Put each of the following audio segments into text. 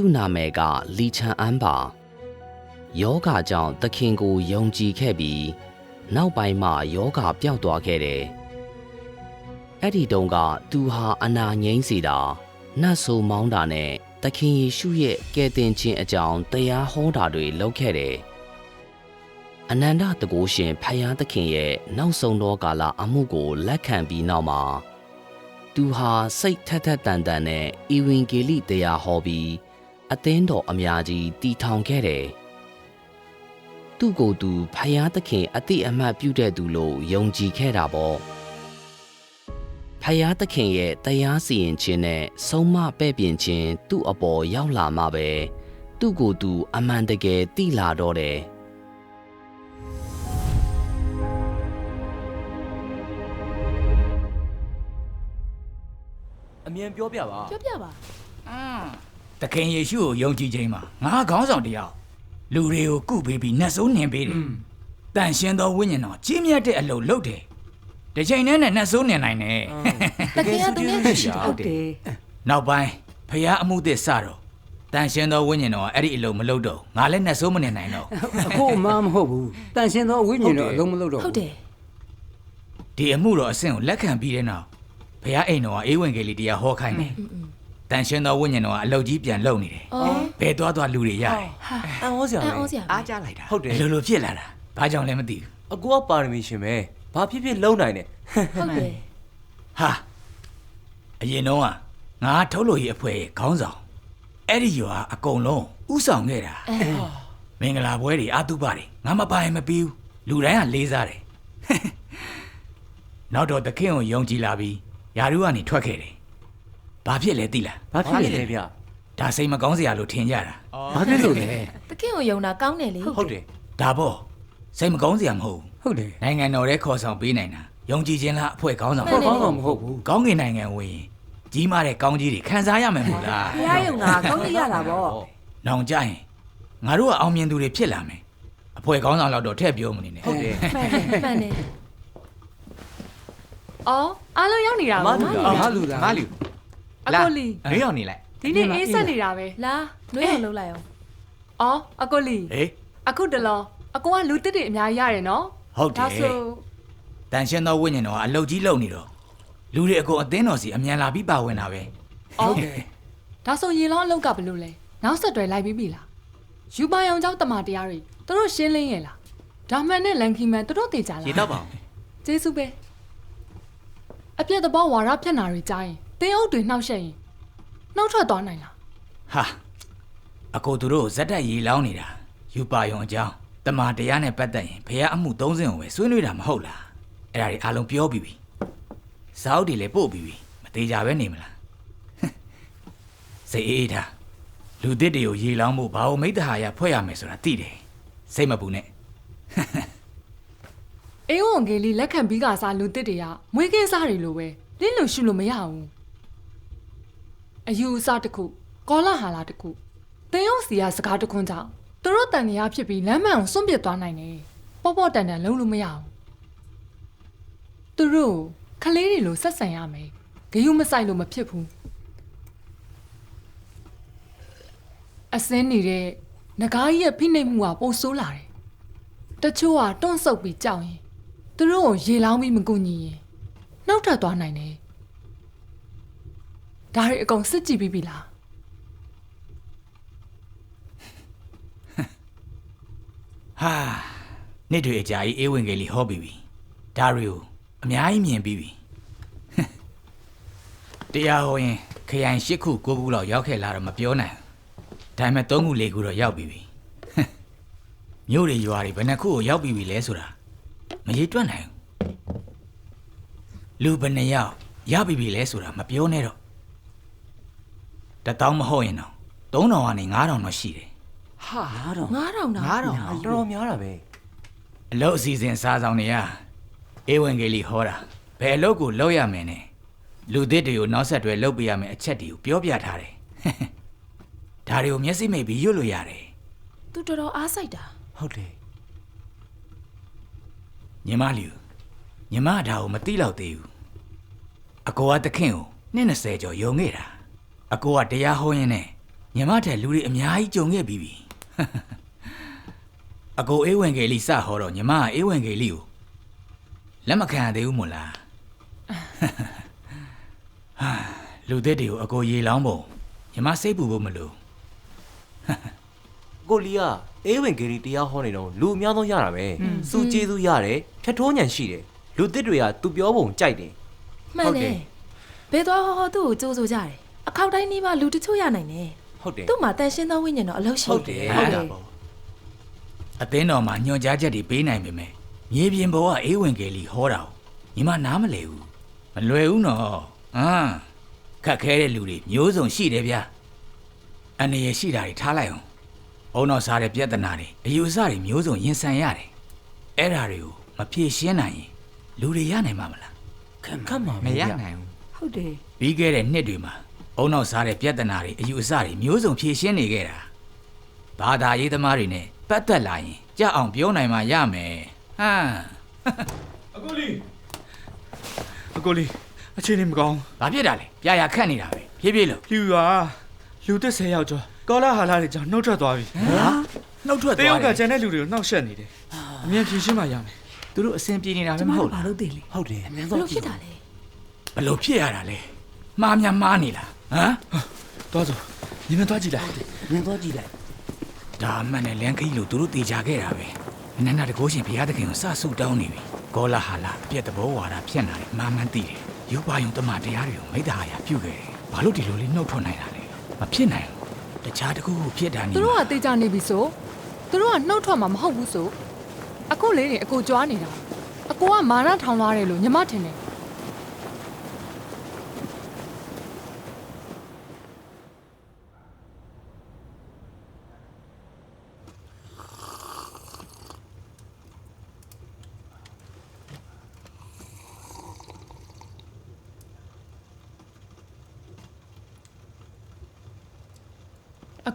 သူ့နာမည်ကလီချန်အန်းပါယောဂကြောင့်သခင်ကိုယုံကြည်ခဲ့ပြီးနောက်ပိုင်းမှာယောဂပျောက်သွားခဲ့တယ်အဲ့ဒီတုန်းကသူဟာအနာငိမ့်စီတာနတ်ဆိုမောင်းတာနဲ့သခင်ယေရှုရဲ့ကယ်တင်ခြင်းအကြောင်းတရားဟောတာတွေလုပ်ခဲ့တယ်အနန္တတကုရှင်ဖယားသခင်ရဲ့နောက်ဆုံးသောကာလအမှုကိုလက်ခံပြီးနောက်မှာသူဟာစိတ်ထက်ထက်တန်တန်နဲ့ဤဝင်ဂေလိတရားဟောပြီး အသင်းတော်အများကြီးတည်ထောင်ခဲ့တယ်။သူ့ကိုယ်သူဖယားသခင်အတိအမှတ်ပြုတဲ့သူလို့ယုံကြည်ခဲ့တာပေါ့။ဖယားသခင်ရဲ့တရားစီရင်ခြင်းနဲ့ဆုံးမပဲ့ပြင်ခြင်းသူ့အပေါ်ရောက်လာမှပဲသူ့ကိုယ်သူအမှန်တကယ်သိလာတော့တယ်။အမြန်ပြောပြပါပြောပြပါ တခင်ယေရှုကိုယုံကြည်ခြင်းမှာငါခေါင်းဆောင်တယောက်လူတွေကိုကုပေးပြီးနှက်ဆိုးနှင်ပေးတယ်။တန်ရှင်သောဝိညာဉ်တော်ကြီးမြတ်တဲ့အလုပ်လုပ်တယ်။တစ်ချိန်တည်းနဲ့နှက်ဆိုးနှင်နိုင်တယ်တကယ်ကသူများရှိတာဟုတ်တယ်။နောက်ပိုင်းဖះအမှုသစ်စတော့တန်ရှင်သောဝိညာဉ်တော်ကအဲ့ဒီအလုပ်မလုပ်တော့ငါလည်းနှက်ဆိုးမနှင်နိုင်တော့အခုအမှမဟုတ်ဘူးတန်ရှင်သောဝိညာဉ်တော့အလုံးမလုံးတော့ဟုတ်တယ်ဒီအမှုတော်အဆင့်ကိုလက်ခံပြီးတဲ့နောက်ဖះအိမ်တော်ကအေးဝင်ကလေးတရားဟောခိုင်းတယ်။ တန်ရှင်သောဝိညာဉ်တော်ကအလုပ်ကြီးပြန်လုပ်နေတယ်အော်။ဘယ်သွားသွားလူတွေရတယ်အံ့ဩစရာအံ့ပဲဩစရာပဲအားကြလိုက်တာဟုတ်တယ်။လိုလိုဖြစ်လာတာ။ဘာကြောင့်လဲမသိဘူးအကူကပါရမီရှင်ပဲဘာဖြစ်ဖြစ်လုံးနိုင်တယ်ဟုတ်တယ်။ဟာအရင်တော့ကငါထုတ်လို့ရအဖွဲရဲ့ခေါင်းဆောင်အဲ့ဒီရွာအကုန်လုံးဥဆောင်ခဲ့တာအဲမင်္ဂလာပွဲတွေအတုပတွေငါမပိုင်မပြီးဘူးလူတိုင်းကလေးစားတယ် နောက်တော့တခင်ကိုယုံကြည်လာပြီးယာရုကနေထွက်ခဲ့တယ် ဘာဖြစ်လဲသိလားဘာဖြစ်လဲဗျဒါစိတ်မကောင်းစရာလို့ထင်ကြတာဘာဖြစ်လို့လဲတခင်ကိုယုံတာကောင်းတယ်လေဟုတ်တယ်ဒါပေါ့စိတ်မကောင်းစရာမဟုတ်ဘူးဟုတ်တယ်နိုင်ငံတော်ရဲ့ခေါ်ဆောင်ပေးနိုင်တာယုံကြည်ခြင်းလားအဖွဲ့ခေါင်းဆောင်ဘာမှမဟုတ်ဘူးကောင်းကင်နိုင်ငံဝင်ရင်ကြီးမားတဲ့ကောင်းကြီးတွေခံစားရမယ်မို့လားဖရားယုံတာကောင်းရတာပေါ့နောင်ကြရင်ငါတို့ကအောင်မြင်သူတွေဖြစ်လာမယ်အဖွဲ့ခေါင်းဆောင်လောက်တော့ထည့်ပြောမနေနဲ့ဟုတ်တယ်မှန်တယ်မှန်တယ်အော်အားလုံးရောက်နေတာမပါလူငါလူလားငါလူ အကိုလီမေးအောင်နေလိုက်ဒီနေ့အေးဆက်နေတာပဲလာနှွေးအောင်လုပ်လိုက်အောင်အော်အကိုလီဟေးအခုတလောအကိုကလူတစ်တွေအများကြီးရတယ်နော်ဟုတ်တဒါယ်ဆိုတန်ရှင်းသောဝိညာဉ်တော်ကအလုတ်ကြီးလုံနေတော့လူတွေအကုန်အသင်းတော်စီအမြန်လာပြီးပါဝင်တာပဲအော်ဒါဆိုရေလောင်းအလောက်ကဘယ်လိုလဲနောက်ဆက်တွဲလိုက်ပြီးပြီလားယူပါယောင်ကျောင်းတမတရားတွေသူတို့ရှင်းလင်းရဲ့လားဒါမှန်နဲ့လန်ကီမန်သူတို့တေကြလားရေတော့ပါအောင်ကျေးဇူးပဲအပြက်သဘောဝါရဖြတ်နာတွေကြားရင် တင်းအုပ်တွေနှောက်ရှက်ရင်နှောက်ထွက်သွားနိုင်လားဟာအကိုသူတို့ဇက်တက်ရေးလောင်းနေတာယူပါယုံအကြောင်းတမာတရားနဲ့ပတ်သက်ရင်ဖះအမှုသုံးစင်းကိုပဲဆွေးနွေးတာမဟုတ်လားအဲ့ဒါတွေအားလုံးပြောပြီးပြီဇောက်တွေလည်းပို့ပြီးပြီမသေးကြပဲနေမလားစိတ်အေးအေးထားလူသစ်တွေကိုရေလောင်းဖို့ဘာလို့မိတ္တဟာရဖွဲ့ရမယ်ဆိုတာသိတယ်စိတ်မပူနဲ့အေးဝန်ဂေလီလက်ခံပြီးကစားလူတစ်တွေကမွေးကင်းစားတွေလိုပဲလင်းလို့ရှုလို့မရဘူး အယူအဆတစ်ခုကောလာဟာလာတစ်ခုတင်းရုံစီကစကားတစ်ခွန်းကြောင့်သူတို့တန်တရားဖြစ်ပြီးလမ်းမှန်ကိုစွန့်ပစ်သွားနိုင်တယ်ပေါ့ပေါ့တန်တန်လုံးလို့မရဘူးသူတို့ခလေးတွေလိုဆက်ဆံရမယ်ဂယုမဆိုင်လို့မဖြစ်ဘူးအစင်းနေတဲ့ငကားကြီးရဲ့ဖိနှိပ်မှုကပိုဆိုးလာတယ်တချို့ကတွန့်ဆုတ်ပြီးကြောက်ရင်သူတို့ကိုရေလောင်းပြီးမကူညီရင်နှောက်ထွက်သွားနိုင်တယ် ဒါတွေအကုန်စစ်ကြည့်ပြီးပြီလားဟာနေ့တွေအကြာကြီးအေးဝင်ကလေးဟောပြီးပြီဒါတွေကိုအများကြီးမြင်ပြီးပြီတရားဟောရင်ခရိုင်၈ခု၉ခုလောက်ရောက်ခဲ့လာတော့မပြောနိုင်ဘူးဒါပေမဲ့၃ခု၄ခုတော့ရောက်ပြီးပြီမြို့တွေရွာတွေဘယ်နှခုကိုရောက်ပြီးပြီလဲဆိုတာမရေတွက်နိုင်ဘူးလူဘယ်နှယောက်ရောက်ပြီးပြီလဲဆိုတာမပြောနဲ့တော့ တစ်တောင်းမဟုတ်ရင်တော့3000ကနေ9000တော့ရှိတယ်ဟာအားတော့9000တောင်ငါတော့တော်တော်များတာပဲအလုတ်အစီအစဉ်စားဆောင်နေရအေဝံဂေလိဟောတာဘယ်အလုတ်ကိုလောက်ရမယ်နဲ့လူသစ်တွေကိုနောက်ဆက်တွဲလုပ်ပြရမယ်အချက်တွေကိုပြောပြထားတယ်ဒါတွေကိုမျက်စိမိတ်ပြီးရွတ်လို့ရတယ်သူတော်တော်အားစိုက်တာဟုတ်တယ်ညီမလူညီမဒါကိုမသိတော့သေးဘူးအကိုကတခင်ကိုနှစ်20ကျော်ယုံခဲ့တာ အကိုကတရားဟောရင်းနဲ့ညီမထဲလူတွေအများကြီးကြုံခဲ့ပြီးပြီအကိုအေးဝင်ကလေးစဟောတော့ညီမကအေးဝင်ကလေးကိုလက်မခံရသေးဘူးမို့လားဟာလူသစ်တွေကိုအကိုရေလောင်းဖို့ညီမစိတ်ပူဖို့မလို့ကိုလီကအေးဝင်ဂေရီတရားဟောနေတော့လူအများဆုံးရတာပဲစုကျေးဇူးရတယ်ဖြတ်ထိုးညံရှိတယ်လူသစ်တွေကသူပြောပုံကြိုက်တယ်မှန်ဟုတ်တတယ်ယ်ဘယ်သွားဟောဟောသူ့ကိုကြိုးဆိုကြတယ် အခောက်တိုင်းနီးပါလူတချို့ရနိုင်တယ်ဟုတ်တယ်သူ့မှာတန်ရှင်းသောဝိညာဉ်တော့အလုပ်ရှိဟုတ်တယ်ဟုတ်တာပေါ့အသင်းတော်မှာညွှန်ကြားချက်တွေပေးနိုင်ပေမဲ့မြေပြင်ပေါ်ကအေးဝင်ကလေးဟောတာကိုညီမနားမလဲဘူးမလွယ်ဘူးနော်ဟမ်ခက်ခဲတဲ့လူတွေမျိုးစုံရှိတယ်ဗျာအနေရရှိတာတွေထားလိုက်အောင်အုံတော်စားတဲ့ပြဿနာတွေအယူအဆတွေမျိုးစုံရင်ဆိုင်ရတယ်အဲ့ဓာတွေကိုမဖြေရှင်းနိုင်ရင်လူတွေရနိုင်မှာမလားခက်မှာမပဲရနိုင်ဘူးဟုတ်တယ်ပြီးခဲ့တဲ့နှစ်တွေမှာ အုံနောက်စားတဲ့ပြဿနာတွေအယူအဆတွေမျိုးစုံဖြေရှင်းနေခဲ့တာဘာသာရေးသမားတွေနဲ့ပတ်သက်လာရင်ကြအောင်ပြောနိုင်မှရမယ်ဟမ်အကိုလေးအကိုလေးအချိန်နေမကောင်းဘာဖြစ်တာလဲပြရာခတ်နေတာပဲဖြည်းဖြည်းလို့လူရွာလူသက်ဆယ်ယောက်ကျော်ကောလာဟာလာတွေကြောင့်နှုတ်ထွက်သွားပြီဟာနှုတ်ထွက်တရုသွားတ်ကတယ်ကျန်တဲ့လူတွေကိုနှောက်ယှက်နေတယ်အမြင်ဖြေရှင်းမှရမယ်သူတို့အစဉ်ပြေနေတာပဲမဟုတ်လားလို့သိလေဟုတ်တယ်အများဘယ်ဆုံးလိုဖြစ်တာလဲဘလို့ဖြစ်ရတာလဲမှားများမှားနေလား ဟမ်သွားစို့ညီမသွားကြည့်လိုက်နင်တော့ကြည့်လိုက်ဒါအမှန်နဲ့လန်ခီလို့သူတို့တေချာခဲ့တာပဲနန္ဒတကိုးရှင်ဘုရားသခင်ကိုစဆုတောင်းနေပြီကောလာဟာလာပြက်တဘောဝါဒဖြစ်လာတယ်မာမန်းသိတယ်ရုပ်ပါယုံတမန်တရားတွေကိုမိတ္တဟာရပြုတ်ခဲ့တယ်ဘာလို့ဒီလိုလေးနှုတ်ထွက်နိုင်တာလဲမဖြစ်နိုင်ဘူးတခြားတစ်ခုခုဖြစ်တာနေသူတို့ကတေးကြနေပြီဆိုသူတို့ကနှုတ်ထွက်မှာမဟုတ်ဘူးဆိုအခုလေးတွေအကိုကြွားနေတာအကိုကမာနထောင်သွားတယ်လို့ညီမထင်တယ်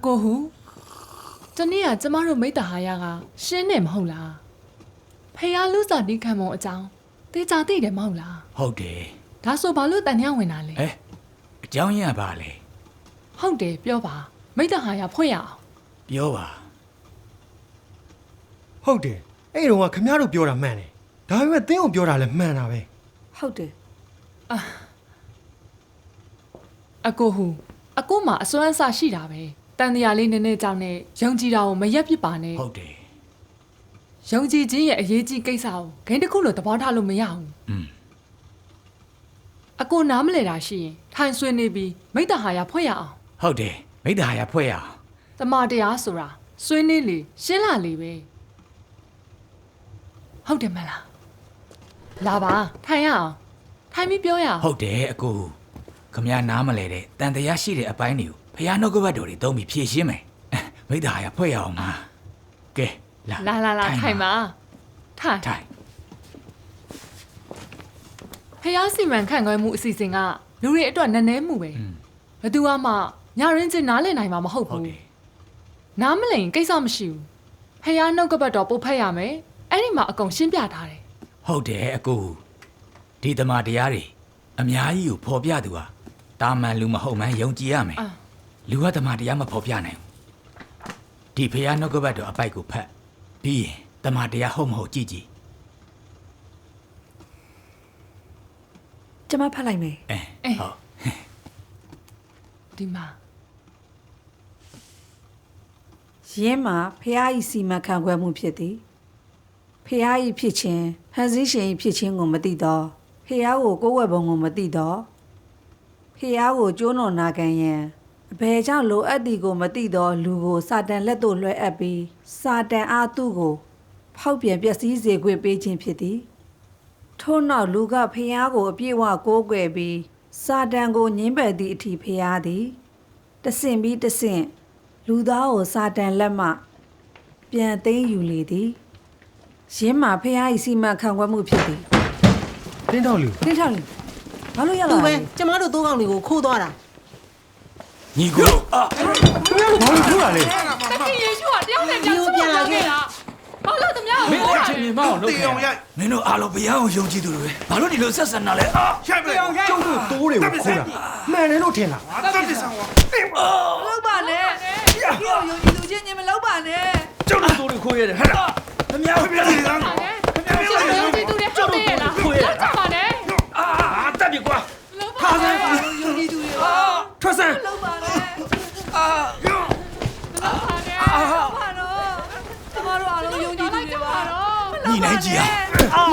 ကိုဟူတနေ့ကကျမတို့မိတ္တဟာရကရှင်းနေမဟုတ်လားဖေယားလူစားဒီခံမုံအကြောင်းတေချာသိတယ်မဟုတ်လားဟုတ်တယ်ဒါဆိုဘာလို့တန်ညဝင်တာလဲဟဲ့အကြောင်းရပါလေဟုတ်တယ်ပြောပါမိတ္တဟာရဖွင့်ရအောင်ပြောပါဟုတ်တယ်အဲ့တော့ကခမရတို့ပြောတာမှန်တယ်ဒါပေမဲ့တင်းအောင်ပြောတာလည်းမှန်တာပဲဟုတ်တယ်အကိုဟူအကိုမှာအစွမ်းအစရှိတာပဲတ န်တရားလေးနည်းနည်းကြောင့်နဲ့ယုံကြည်တာကိုမရက်ပစ်ပါနဲ့ဟုတ်တယ်ယုံကြည်ခြင်းရဲ့အရေးကြီးကိစ္စကိုဂိမ်းတစ်ခုလို့သဘောထားလို့မရဘူးอืมအကိုနားမလဲတာရှိရင်ထိုင်ဆွေးနေပြီးမိတ္တဟာရဖွင့်ရအောင်ဟုတ်တယ်မိတ္တဟာရဖွဲ့ရအောင်တမတရားဆိုတာဆွေးနေလေရှင်းလာလေပဲဟုတ်တယ်မလားလာပါထိုင်ရအောင်ထိုင်ပြီးပြောရအောင်ဟုတ်တယ်အကိုခမရနားမလဲတဲ့တန်တရားရှိတဲ့အပိုင်းတွေကို ဖះနှုတ်ကပတ်တော်တွေသုံးပြီးဖြည့်ရှင်းမယ်အဲမိတ္တဟာရဖွဲ့ရအောင်ပါကဲလာလာလာလာထိုင်ပါထိုင်ထိုင်ဖះစီမံခန့်ခွဲမှုအစီအစဉ်ကလူတွေအတွက်နည်းနည်းမှုပဲอืมဘသူမှညရင်းချင်းနားလည်နိုင်မှာမဟုတ်ဟုတ်ဘူးတယ်နားမလည်ရင်ကိစ္စမရှိဘူးဖះနှုတ်ကပတ်တော်ပုတ်ဖက်ရမယ်အဲ့ဒီမှာအကုန်ရှင်းပြထားတယ်ဟုတ်တယ်အကိုဒီတမန်တရားတွေအများကြီးကိုဖော်ပြသူဟာတာမန်လူမဟုတ်မှန်းယုံကြည်ရမယ်အာ လူကတမန်တရားမဖော်ပြနိုင်ဘူးဒီဖះနှုတ်ကပတ်တော်အပိုက်ကိုဖတ်ပြီးရင်တမန်တရားဟုတ်မဟုတ်ကြည့်ကြည့်ကျမဖတ်လိုက်မယ်အဲဟုတ်ဒီမှာယင်းမှာဖះဤစီမံခန့်ခွဲမှုဖြစ်သည်ဖះဤဖြစ်ခြင်းဖန်ဆင်းရှင်ဤဖြစ်ခြင်းကိုမသိတော့ဖះကိုကိုယ်ဝယ်ပုံကိုမသိတော့ဖះကိုကျိုးတော်နာခံရန် အဘယ်ကြောင့်လိုအပ်သည်ကိုမသိတော့လူကိုစာတန်လက်သို့လွှဲအပ်ပြီးစာတန်အားသူ့ကို ဖောက်ပြန်ပျက်စီးစေခွင့်ပေးခြင်းဖြစ်သည်ထို့နောက်လူကဖះကိုအပြည့်အဝကိုးကွယ်ပြီးစာတန်ကိုညှင်းပယ်သည့်အထိဖះသည်တဆင့်ပြီးတဆင့်လူသားကိုစာတန်လက်မှ ပြန်သိမ်းယူလေသည်ရင်းမှာဖះဤစီမံခန့်ခွဲမှုဖြစ်သည်တင်းတော့လူခင်းထောင်လေဘာလို့ရလာသူလဲပဲကျမတို့သုံးကောင်တွေကိုခိုးသွားတာ ညီကိုဘာလို့ပြောတာလဲတခင်ရေရှုကတယောက်နဲ့တယောက်ဆက်လာခဲ့တာဘာလို့တမယောက်မင်းတို့ချင်းမြင်မအောင်လုပ်ခဲ့မင်းတို့အားလုံးဘုရားကိုယုံကြည်သူတွေပဲဘာလို့ဒီလိုဆက်ဆံတာလဲအာရိုက်ပြီကျုပ်တို့တိုးတွေကိုခိုးတာမှန်တယ်လို့ထင်လားတပ်ပစ်ဆောင်ကလောက်ပါနဲ့ဒီကိုယုံကြည်သူချင်းချင်းမလောက်ပါနဲ့ကျုပ်တို့တိုးတွေခိုးရတယ်ဟဲ့လားတမယောက်ဘုရား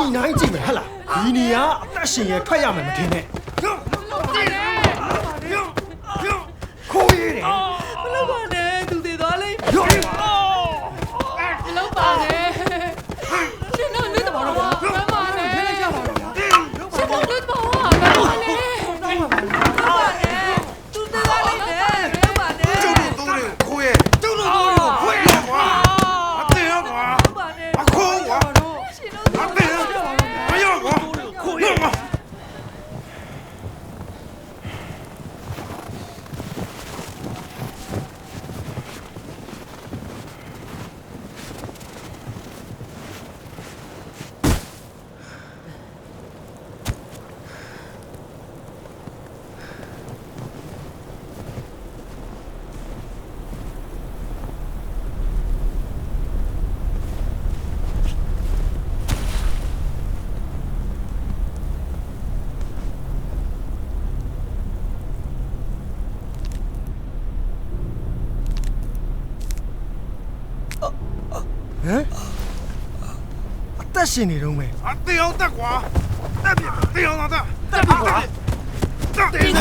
ညီနိုင်ကြည့်မယ်ဟဟလားဒီနေရာအသက်ရှင်ရထွက်ရမယ်မထင်နဲ့ခိုးရတယ် မလောက်ပါနဲ့သူတွေသွားလိမ့် ရော့ လုံးပါနဲ့ရှင်တို့လူတဘောတော့မမနဲ့ရှင်တို့လူတဘောကမမနဲ့ သူတွေသွားလိမ့်မယ်လောက်ပါနဲ့ ကျုပ်တို့တို့တွေခိုးရကျုပ်တို့တို့တွေကိုခိုးရကွာအသေးရကွာ လောက်ပါနဲ့ အခိုးကွာ ရှင်တို့ အသေးရမရကွာခိုးရကွာ ဟမ်အသက်ရှင်နေတော့မယ်အသေးအောင်တက်ကွာတက်ပြီသေးအောင်တော့တက်ပြီကွာတက်တယ်တ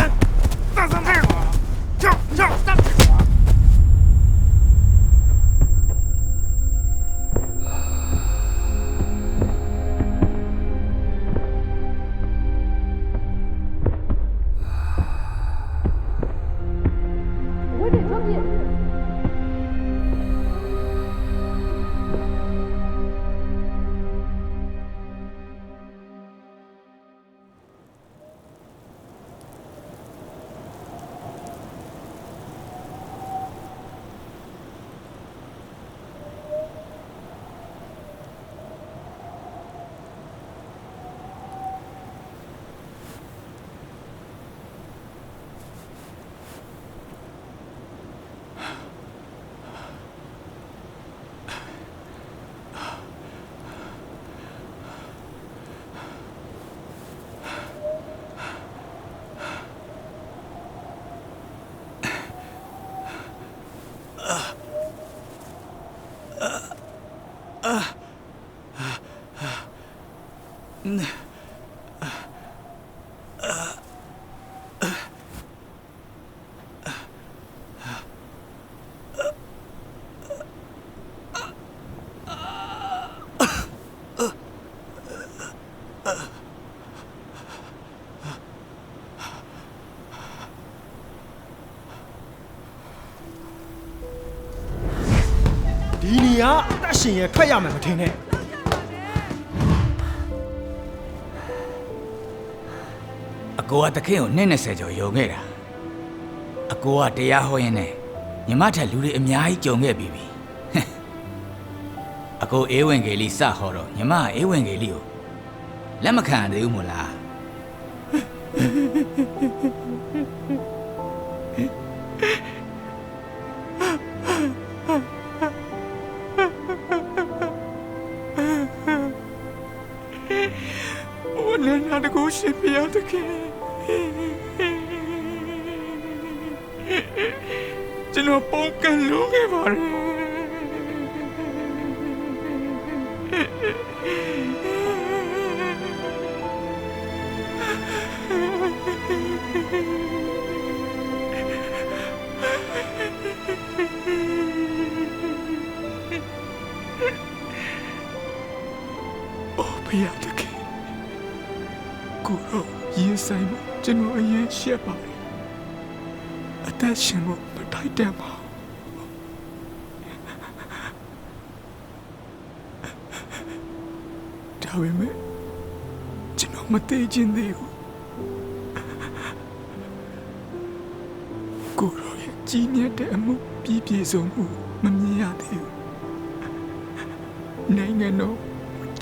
က်စမ်းတယ်ကွာကြောက်ကြောက်တက်ပြီကွာဒီနေရာအသက်ရှင်ရထွက်ရမယ်မထင်နဲ့အကိုကတခင်ကိုနှစ်20ကျော်ယုံခဲ့တာအကိုကတရားဟောရင်းနဲ့ညီမထက်လူတွေအများကြီးကြုံခဲ့ပြီးပြီအကိုအေးဝင်ကေလီစဟောတော့ညီမကအေးဝင်ကေလီကိုလက်မခံရသေးဘူးမို့လား ရှင်ဘုရားသခင်ကျွန်တော်ပုံကန်လုံးခဲ့ပါတယ် ပြည့်ပြည့်စုံမှုမမြင်ရသေးဘူး။နိုင်ငံတော်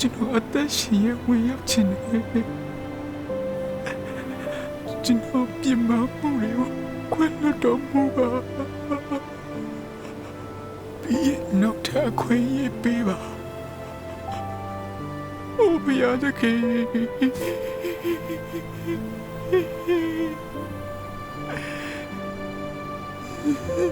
ကျွန်တော်အသက်ရှင်ရဝင်ရောက်ခြင်းနဲ့ကျွန်တော်ပြင်မမှုတွေကိုခွင့်လွှတ်တော်မူပါဘရဲ့နောက်ထပ်အခွင့်အရေးပေးပါအိုးဖယားသခင်။ အို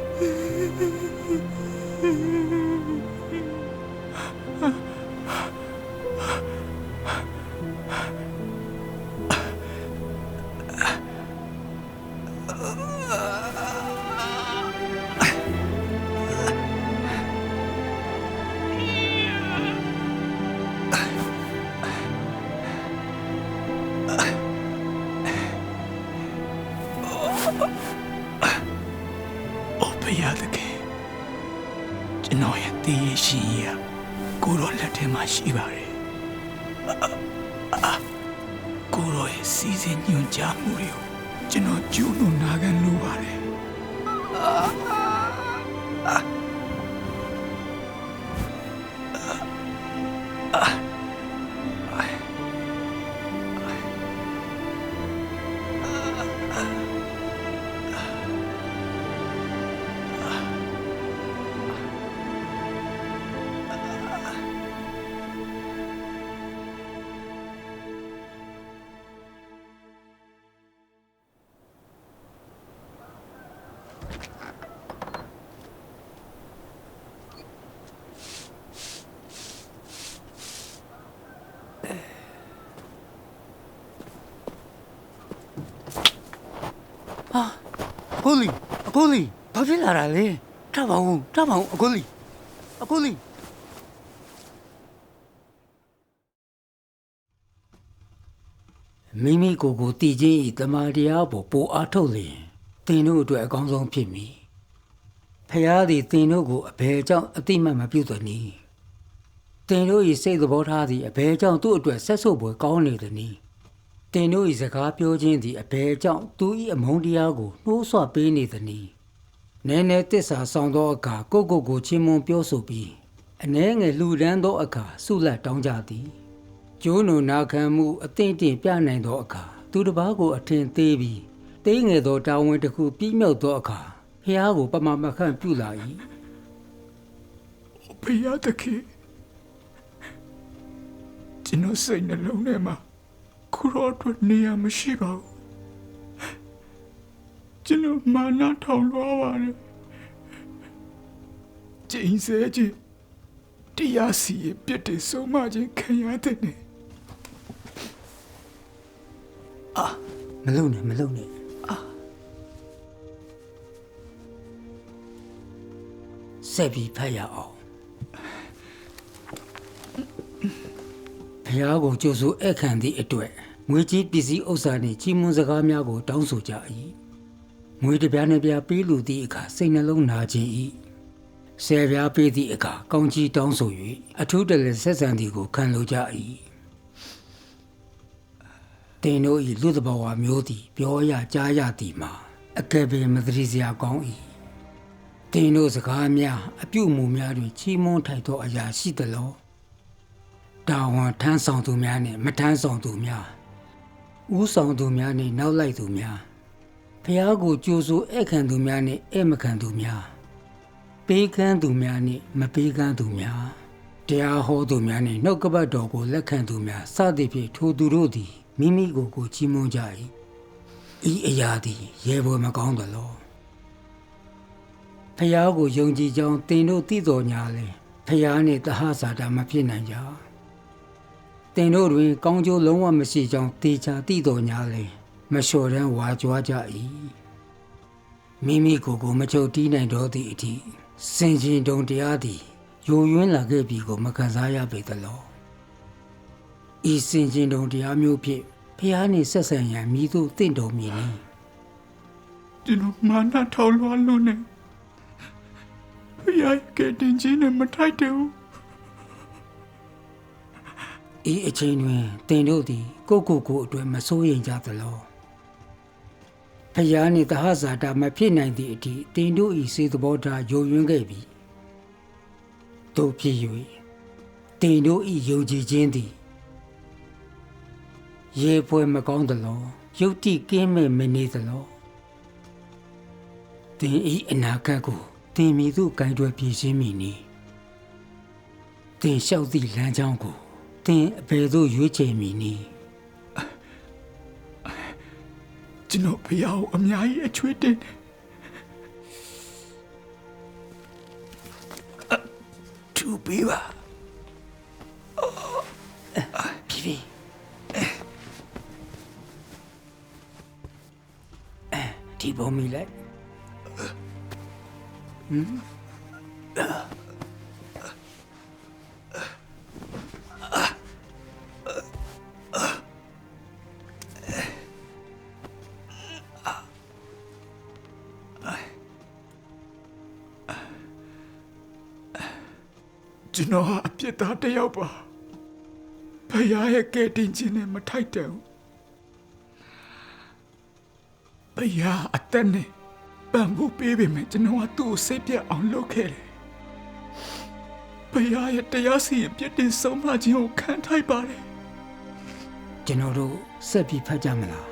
ဖယားသခင်ကျွန်တော်ရဲ့တည်ရရှိရကိုရောလက်ထဲမှာရှိပါတယ်။အာကိုရောရဲ့စီစဉ်ညွှန်ကြားမှုတွေကိုကျွန်တော်ကျူးလွန်နာခံလိုပါတယ် ကိုလီဘာဖြစ်လာတာလဲထပ်ပါဦးထပ်ပါဦးအကိုလီအကိုလီမိမိကိုယ်ကိုတည်ခြင်းဤတမာတရားပေါ်ပိုအားထုတ်လျင်သင်တို့အတွက်အကောင်းဆုံးဖြစ်မည်ဖျားသည်သင်တို့ကိုအဘယ်ကြောင့်အတိမတ်မပြုသနည်းသင်တို့၏စိတ်သဘောထားသည်အဘယ်ကြောင့်သူ့အတွက်ဆက်ဆုပ်ပွဲကောင်းနေသနည်း တင်တို့၏စကားပြောခြင်းသည်အဘယ်ကြောင့်သူ၏အမုန်းတရားကိုနှိုးဆွပေးနေသနည်းနည်းနည်းတစ္ဆာဆောင်သောအခါကိုယ့်ကိုယ်ကိုချင်းမွန်ပြောဆိုပြီးအနှဲငယ်လှူဒန်းသောအခါဆုလတ်တောင်းကြသည်ကျိုးနုနာခံမှုအသင့်တင်ပြနိုင်သောအခါသူတစ်ပါးကိုအထင်သေးပြီးတေးငယ်သောတာဝန်တစ်ခုပြီးမြောက်သောအခါဖះကိုပမာမခန့်ပြုလာ၏ဖယားသခင်ကျွန်တော်စိတ်နှလုံးထဲမှာ ခရောအတွက်နေရာမရှိပါဘူးကျွန်တော်မာနထောင်လွှားပါတယ်ကျင်းစေခြင်းတရားစီရဲ့ပြစ်တွေဆုံးမခြင်းခံရတဲ့နေမလုံနဲ့မလုံနဲ့ဆက်ပြီးဖတ်ရအောင် ဖះကိုကြိုးဆိုဧည့်ခံသည့်အတွက်ငွေကြီးပစ္စည်းဥစ္စာနှင့်ကြီးမွန်စကားများကိုတောင်းဆိုကြ၏ငွေတစ်ပြားနှစ်ပြားပေးလူသည့်အခါစိတ်နှလုံးနာခြင်း၏ဆယ်ပြားပေးသည့်အခါကောင်းကြီးတောင်းဆို၍အထူးတလည်းဆက်ဆံသည်ကိုခံလိုကြ၏တင်တို့၏လူသဘာဝမျိုးသည်ပြောရကြားရသည်မှာအကယ်ပင်မသတိစရာကောင်း၏တင်တို့စကားများအပြုအမူများတွင်ချီးမွမ်းထိုက်သောအရာရှိသလော တာဝန်ထမ်းဆောင်သူများနဲ့မထမ်းဆောင်သူများဥဆောင်သူများနဲ့နောက်လိုက်သူများဖះကိုကြိုးဆိုဧည့်ခံသူများနဲ့ဧည့်မခံသူများပေးကမ်းသူများနဲ့မပေးကမ်းသူများတရားဟောသူများနဲ့နှုတ်ကပတ်တော်ကိုလက်ခံသူများစသဖြင့်ထိုသူတို့သည်မိမိကိုယ်ကိုချီးမွမ်းကြ၏ဤအရာသည်ရေပေါ်မကောင်းသလောဖះကိုယုံကြည်ကြောင်းသင်တို့သိတော်ညာလဲဖះနှင့်တဟဇာတာမဖြစ်နိုင်ကြ တင်တို့တွင် ကောင်းကျိုးလုံးဝမရှိကြောင်းတေချာသိတော်ညာလေမလျှော်တမ်းဝါကြွားကြ၏မိမိကိုယ်ကိုမချုပ်တီးနိုင်တော့သည့်အထိစင်ကျင်တုံတရားသည်ယိုယွင်းလာခဲ့ပြီကိုမခံစားရပေသလောဤစင်ကျင်တုံတရားမျိုးဖြင့်ဖះနှင့်ဆက်ဆံရန်မိသို့တင့်တော်မည်နီကျွန်တော်မာနထောင်လွှားလို့နေဖယားကတင်ချင်းနဲ့မထိုက်တယ်ဘူး ဤအချိန်တွင်တင်တို့သည် ကိုယ့်ကိုယ်ကိုယ်အတွက်မစိုးရိမ်ကြသလောဖယားနှင့်တဟဇာတာမဖြစ်နိုင်သည့်အထိတင်တို့ဤစေသဘောထားယိုယွင်းခဲ့ပြီတို့ဖြစ်၍တင်တို့ဤယုံကြည်ခြင်းသည်ရေပွဲမကောင်းသလောယုတ်တိကင်းမဲ့မနေသလောတင်ဤအနာဂတ်ကိုဖတင်မီသူဂိုင်းတွယ်ပြည်ရှင်းမိနီတင်လျှောက်သည့်လမ်းကြောင်းကို တင်အဘယ်သို့ရွေးချယ်မိနီကျွန်တော်ဖယားကိုအများကြီးအချွေးတင်တယ်အတူပေးပါပြီပြီအဲဒီပုံမိလိုက်ဟ ကျွန်တော်ဟာအပြစ်သားတစ်ယောက်ပါဖယားရဲ့ကဲတင်ခြင်းနဲ့မထိုက်တယ်ဘူးဖယားအသက်နဲ့ပံ့ပိုးပေးပေမဲ့ကျွန်တော်ကသူ့ကိုစိတ်ပြတ်အောင်လုပ်ခဲ့တယ်ဖယားရဲ့တရားစီရင်ပြစ်တင်ဆုံးမခြင်းကိုခံထိုက်ပါတယ်ကျွန်တော်တို့ဆက်ပြီးဖတ်ကြမလား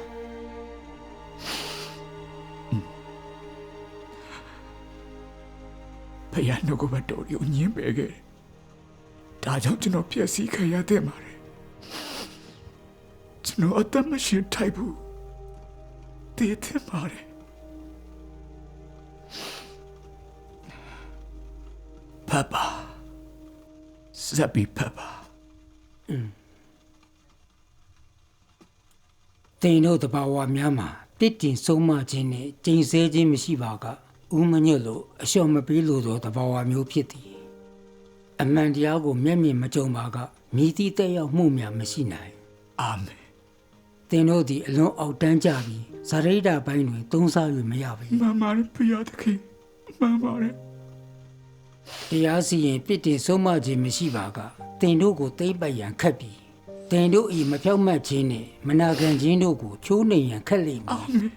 ဖယားနှုတ်ကပတ်တော်ကိုညှင်းပယ်ခဲ့တယ် ဒါကြောင့်ကျွန်တော်ပြည့်စည်ခံရတဲ့မှာတယ်ကျွန်တော်အသက်မရှင်ထိုက်ဘူးတည်တဲ့ပါတယ်ပပဇက်ဘီပပတင်တို့တဘာဝများမှာတစ်တင်ဆုံးမခြင်းနဲ့ကျိန်ဆဲခြင်းမရှိပါကဥမညွတ်လို့အလျှော့မပေးလို့သောတဘာဝမျိုးဖြစ်သည် အမှန်တရားကိုမျက်မြင်မကြုံပါကမြည်သည့်တက်ရောက်မှုများမရှိနိုင်အာမင်တင်တို့သည်အလွန်အောက်တန်းကြပြီးဇရိဒာပိုင်းတွင်သုံးစား၍မရပေမှန်ပါတယ်ဖယားသခင်မှန်ပါတယ်တရားစီရင်ပြစ်တင်ဆုံးမခြင်းမရှိပါကတင်တို့ကိုသိမ့်ပတ်ရန်ခက်ပြီးတင်တို့၏မဖြောက်မတ်ခြင်းနှင့်မနာခံခြင်းတို့ကိုချိုးနှိမ်ရန်ခက်လိမ့်မည်အာမင်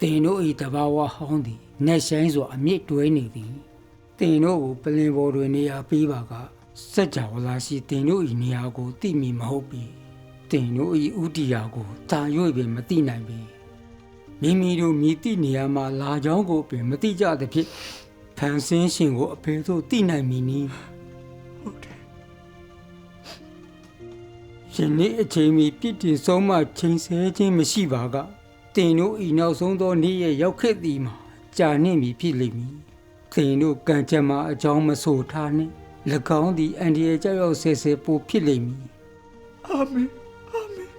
တင်တို့၏တဘာဝဟောင်းသည်နက်ဆိုင်စွာအမြင့်တွဲနေသည် တင်တို့ကိုပလင်ပေါ်တွင်နေရာပေးပါကစัจ java လာရှိတင်တို့၏နေရာကိုသိမိမဟုတ်ပြီတင်တို့၏ဥတီယာကိုတာ၍ပင်မသိနိုင်ပြီမိမိတို့မြည်သည့်နေရာမှာလာကြောင်းကိုပင်မသိကြသဖြင့်ဖန်ဆင်းရှင်ကိုအဖေသို့သိနိုင်မည်နီဟုတ်တယ်ရှင်နေ့အချိန်မီပြစ်တင်ဆုံးမှချိန်ဆခြင်းမရှိပါကတင်တို့ဤနောက်ဆုံးသောနေ့ရက်ရောက်ခဲ့သည်မှာကြာနှင့်ပြီဖြစ်လိမ့်မည် တင်တို့ကံကြမ္မာအကြောင်းမဆိုထားနှင့်၎င်းသည်အန္တရာယ်ကြောက်ရောက်ဆဲဆဲပိုဖြစ်လိမ့်မည်အာမင်အာမင်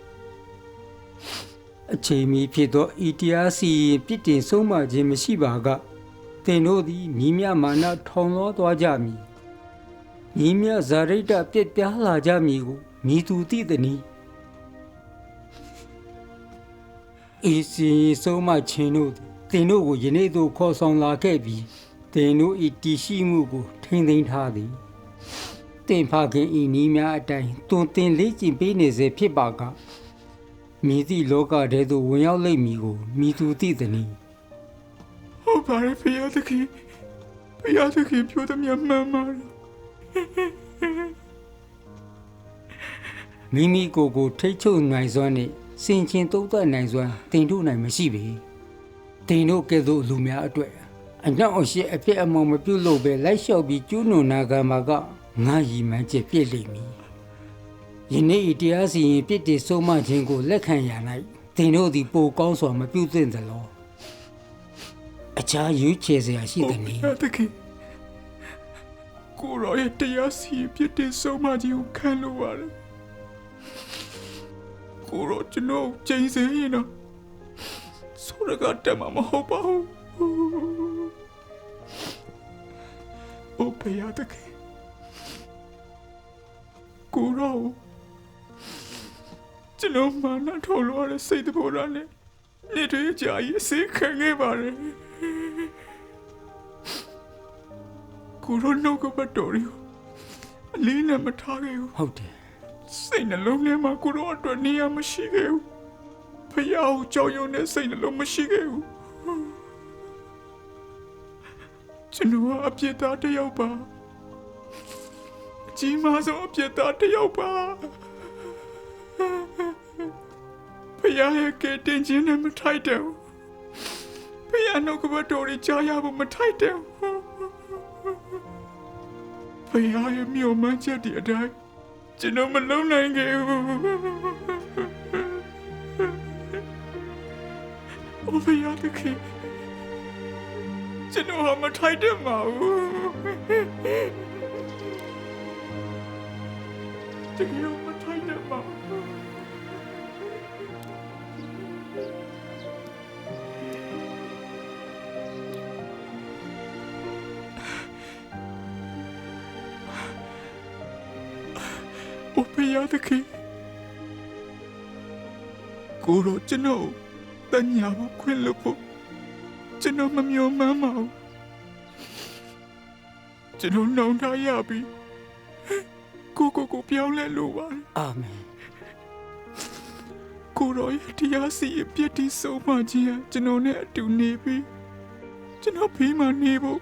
အချိန်မီဖြစ်သောဤတရားစီရင်ပြစ်တင်ဆုံးမှခြင်းမရှိပါကတင်တို့သည်ညီမြမာနထောင်လောသွားကြမည်ညီမြဇာရိတပြစ်ပြားလာကြမည်ကိုမြည်သူသိသည်နီဤစီရင်ဆုံးမှခြင်းတို့သည်တင်တို့ကိုယနေ့သို့ခေါ်ဆောင်လာခဲ့ပြီး တင်တို့ဤတည်ရှိမှုကို ထိမ့်သိမ်းထားသည်တင်ဖခင်ဤနီးများအတိုင်းတွင်တင်လေးကျင်ပေးနေစေဖြစ်ပါကမြည်သည့်လောကထဲသို့ဝင်ရောက်လိမ့်မည်ကိုမြည်သူသိသည်နီဟုတ်ပါတယ်ဖယားသခင်ဖယားသခင်ပြောသမျှမှန်ပါတယ်မိမိကိုယ်ကိုထိတ်ချုပ်နိုင်စွမ်းနှင့်စင်ကျင်တုံးသက်နိုင်စွမ်းတင်တို့နိုင်မရှိပေတင်တို့ကဲ့သို့လူများအတွက် အနောက်အရှိအဖြစ်အမောင်မပြုတ်လို့ပဲလိုက်လျှောက်ပြီးကျူးနွန်နာကမှာကငါရည်မှန်းချက်ပြည့်လိမ့်မည်ယနေ့ဤတရားစီရင်ပြစ်တင်ဆုံးမခြင်းကိုလက်ခံရ၌တင်တို့သည်ပိုကောင်းစွာမပြုတ်သင့်သလောအခြားရွေးချယ်စရာရှိသည်နီဖယားသခင်ကိုရောရဲ့တရားစီရင်ပြစ်တင်ဆုံးမခြင်းကိုခံလို့ရတယ်ကိုရောကျွန်တော်ကျင်းစေရင်တော့ဆိုရကတမမဟုတ်ပါဘူး အိုဖယားသခင်ကိုရောကျွန်တော်မနာထော်လို့ရတဲ့စိတ်တဘောရနဲ့နေ့တွေကြာကြီးအစိခံခဲ့ပါတယ်ကိုရိုနှုတ်ကပတ်တော်ရီကိုအလေးနဲ့မထားခဲ့ဘူးဟုတ်တယ်စိတ်နှလုံးထဲမှာကိုရိုအတွက်နေရာမရှိခဲ့ဘူးဖယားကိုကြောက်ရွံ့တဲ့စိတ်နှလုံးမရှိခဲ့ဘူး ကျွန်တော်ကအပြစ်သားတစ်ယောက်ပါအကြီးမားဆုံးအပြစ်သားတစ်ယောက်ပါဖယားရဲ့ကဲတင်ခြင်းနဲ့မထိုက်တယ်ဘူးဖယားနှုတ်ကပတ်တော်တွေကြားရဖို့မထိုက်တယ်ဖခင်ရဲ့မြို့မှန်းချက်ဒီအတိုင်းကျွန်တော်မလုံနိုင်ခဲ့ဘူးအိုဖေရတဲ့ခေ ကျွန်တော်ဟာမထိုက်တယ်မဟုတ်တကယ်မထိုက်တယ်မဟုတ်我ဖေရတဲ့ခေကိုရောကျွန်တော်တညာမခွင့်လို့ဖို့ ကျွန်တော်မမျှော်မှန်းပါဘူးကျွန်တော်နှောင်ထားရပြီကိုကိုကိုပြောင်းလဲလို့ပါအာမင်ကိုရောရဲ့တရားစီအပြည့်တီဆုံးမခြင်းဟာကျွန်တော်နဲ့အတူနေပြီကျွန်တော်ဖေးမှနေဖို့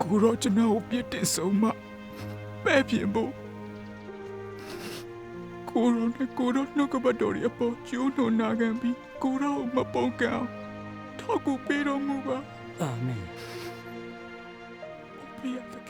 ကိုရောကျွန်တော်ကိုပြည့်တင်ဆုံးမပဲ့ပြင်ဖို့ ကိုရောနဲ့ကိုရောနှုတ်ကပတ်တော်ရဲ့ပေါ်ကျိုးနှုံနာခံပြီးကိုရောကိုမပုန်ကန်အောင်ထောက်ကူပေးတော်မူပါအာမင်ဘုရားသခင်